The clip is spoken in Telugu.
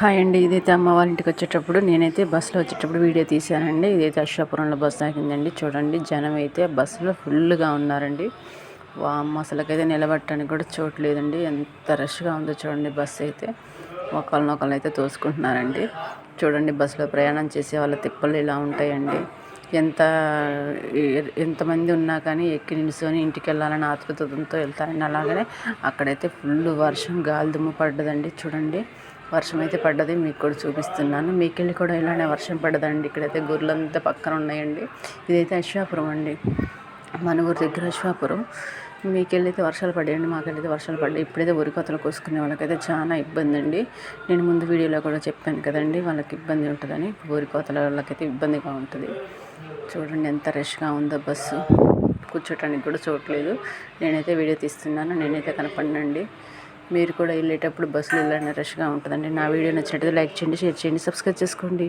హాయ్ అండి. ఇదైతే అమ్మ వాళ్ళ ఇంటికి వచ్చేటప్పుడు నేనైతే బస్సులో వచ్చేటప్పుడు వీడియో తీశానండి. ఇదైతే అశ్వాపురంలో బస్సు ఆగిందండి చూడండి జనం అయితే బస్సులో ఫుల్గా ఉన్నారండి. వామ్మ అసలుకైతే నిలబట్టడానికి కూడా చోటు లేదండి. ఎంత రష్గా ఉందో చూడండి బస్సు అయితే. ఒకళ్ళనొకళ్ళు అయితే తోసుకుంటున్నారండి. చూడండి బస్సులో ప్రయాణం చేసే వాళ్ళ తిప్పలు ఇలా ఉంటాయండి. ఎంత ఎంతమంది ఉన్నా కానీ ఎక్కి నిలుచొని ఇంటికి వెళ్ళాలని ఆతృతతో వెళ్తారండి. అలాగనే అక్కడైతే ఫుల్ వర్షం గాలి దుమ్ము పడ్డదండి. చూడండి వర్షం అయితే పడ్డది మీకు కూడా చూపిస్తున్నాను. మీకెళ్ళి కూడా ఇలానే వర్షం పడ్డదండి ఇక్కడైతే గుర్రెలంతా పక్కన ఉన్నాయండి. ఇదైతే అశ్వాపురం అండి. మన ఊరి దగ్గర అశ్వాపురం. మీకెళ్ళి అయితే వర్షాలు పడ్డాయండి మాకెళ్ళైతే వర్షాలు పడ్డాయి ఇప్పుడైతే ఉరికొతలు కోసుకునే వాళ్ళకైతే చాలా ఇబ్బంది అండి నేను ముందు వీడియోలో కూడా చెప్పాను కదండి వాళ్ళకి ఇబ్బంది ఉంటుందని. కోతల వాళ్ళకైతే ఇబ్బందిగా ఉంటుంది. చూడండి ఎంత రష్గా ఉందో బస్సు. కూర్చోటానికి కూడా చూడలేదు నేనైతే వీడియో తీస్తున్నాను. నేనైతే కనపడినండి. మీరు కూడా వెళ్ళేటప్పుడు బస్సులు వెళ్ళిన రష్గా ఉంటుందండి. నా వీడియో నచ్చినట్టు లైక్ చేయండి షేర్ చేయండి సబ్స్క్రైబ్ చేసుకోండి.